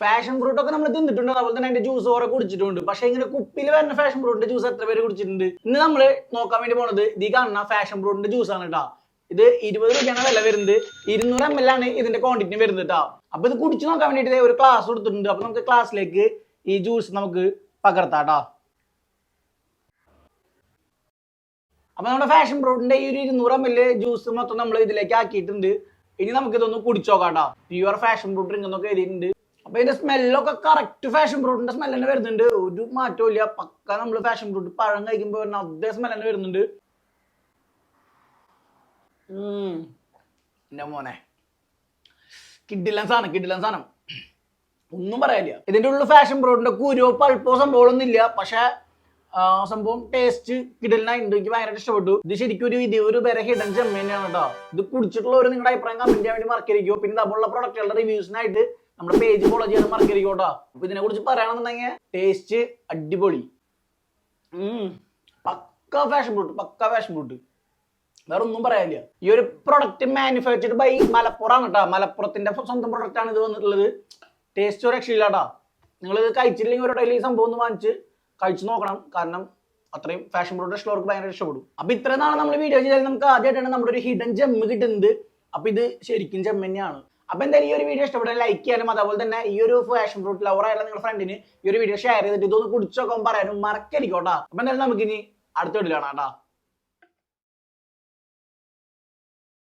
Fashion fruit ഒക്കെ നമ്മൾ തിന്നിട്ടുണ്ട്. അതുപോലെ തന്നെ അതിന്റെ ജ്യൂസ് ഓരോ കുടിച്ചിട്ടുണ്ട്. പക്ഷെ ഇങ്ങനെ കുപ്പിയിൽ വരുന്ന ഫാഷൻ ഫ്രൂട്ടിന്റെ ജ്യൂസ് എത്ര പേര് കുടിച്ചിട്ടുണ്ട്? ഇന്ന് നമ്മൾ നോക്കാൻ വേണ്ടി പോണത് ഇത് കാണുന്ന ഫാഷൻ ഫ്രൂട്ടിന്റെ ജ്യൂസ് ആണ് കേട്ടോ ഇത് ഇരുപത് രൂപയാണ് വില വരുന്നത്. ഇരുന്നൂറ് എം എൽ ആണ് ഇതിന്റെ ക്വാണ്ടിറ്റി വരുന്നത് കേട്ടോ അപ്പൊ ഇത് കുടിച്ചു നോക്കാൻ വേണ്ടിയിട്ട് ഒരു ക്ലാസ് കൊടുത്തിട്ടുണ്ട്. അപ്പൊ നമുക്ക് ക്ലാസ്സിലേക്ക് ഈ ജ്യൂസ് നമുക്ക് പകർത്താം കേട്ടോ അപ്പൊ നമ്മുടെ ഫാഷൻ ഫ്രൂട്ടിന്റെ ഈ ഒരു ഇരുന്നൂറ് എം എൽ ജ്യൂസ് മൊത്തം നമ്മൾ ഇതിലേക്ക് ആക്കിയിട്ടുണ്ട്. ഇനി നമുക്ക് ഇതൊന്ന് കുടിച്ചു നോക്കാം കേട്ടോ പ്യുവർ ഫാഷൻ ഫ്രൂട്ട് ഡ്രിങ്ക് എന്നൊക്കെ എഴുതിയിട്ടുണ്ട്. അപ്പൊ ഇതിന്റെ സ്മെല്ലൊക്കെ കറക്റ്റ് ഫാഷൻ ഫ്രൂട്ടിന്റെ സ്മെൽ തന്നെ വരുന്നുണ്ട്. ഒരു മാറ്റവും ഇല്ല. പക്ക നമ്മൾ ഫാഷൻ ഫ്രൂട്ട് പഴം കഴിക്കുമ്പോൾ വരുന്ന അതേ സ്മെൽ തന്നെ വരുന്നുണ്ട്. എന്റെ മോനെ. കിഡിലൻ സാധനം കിഡിലൻ സാധനം. ഒന്നും പറയാനില്ല. ഇതിന്റെ ഉള്ളിൽ ഫാഷൻ ഫ്രൂട്ടിന്റെ കുരുവോ പൾപ്പോ സംഭവമൊന്നും ഇല്ല. പക്ഷെ സംഭവം ടേസ്റ്റ് കിടലിനായിട്ട് എനിക്ക് ഭയങ്കര ഇഷ്ടപ്പെട്ടു. ഇത് ശരിക്കും ഒരു ഇത് ഒരു വരെ ഹിഡൻ ചെമ്മീനാണ് കേട്ടോ. ഇത് കുടിച്ചിട്ടുള്ളവർ നിങ്ങളുടെ അഭിപ്രായം കമന്റ് ചെയ്യാൻ വേണ്ടി മറക്കരിക്കോ പിന്നെ നമ്മളുള്ള പ്രൊഡക്റ്റുകളുടെ റിവ്യൂസിനായിട്ട് നമ്മുടെ പേജ് ഫോളോ ചെയ്യാൻ മറക്കരിക്കോട്ടോ അപ്പൊ ഇതിനെ കുറിച്ച് പറയണമെന്നുണ്ടെങ്കിൽ ടേസ്റ്റ് അടിപൊളി. Pakka passion fruit pakka passion fruit വേറെ ഒന്നും പറയാനില്ല. ഈ ഒരു പ്രൊഡക്റ്റ് മാനുഫാക്ചർഡ് ബൈ മലപ്പുറമാണ് കേട്ടോ. മലപ്പുറത്തിന്റെ സ്വന്തം പ്രൊഡക്റ്റ് ആണ് ഇത് വന്നിട്ടുള്ളത്. ടേസ്റ്റ് ഒരു രക്ഷയില്ല കേട്ടോ. നിങ്ങൾ ഇത് കഴിച്ചില്ലെങ്കിൽ ഒരു ഡെയിലി സംഭവം ഒന്ന് വാങ്ങിച്ച് കഴിച്ചു നോക്കണം. കാരണം അത്രയും ഫാഷൻ ബ്രോഡ് ഇഷ്ടമുള്ളവർക്ക് ഭയങ്കര ഇഷ്ടപ്പെടും. അപ്പൊ ഇത്ര നാളെ നമ്മൾ വീഡിയോ ചെയ്താൽ നമുക്ക് ആദ്യമായിട്ടാണ് നമ്മുടെ ഒരു ഹിഡൻ ജെമ്മ് കിട്ടുന്നത്. അപ്പൊ ഇത് ശരിക്കും ജെമ്മ് തന്നെയാണ്. അപ്പൊ എന്തായാലും ഈ ഒരു വീഡിയോ ഇഷ്ടപ്പെട്ടാൽ ലൈക്ക് ചെയ്യാനും അതുപോലെ തന്നെ ഈ ഒരു ഫാഷൻ ഫ്രൂട്ട് ലവർ ആയാലും നിങ്ങളുടെ ഫ്രണ്ടിന് ഈ ഒരു വീഡിയോ ഷെയർ ചെയ്തിട്ട് ഇതൊന്ന് കുടിച്ചൊക്കെ പറയാനും മറക്കരിക്കോട്ടാ അപ്പൊ എന്തായാലും നമുക്കിനി അടുത്ത വീട്ടിൽ കാണാം കേട്ടാ.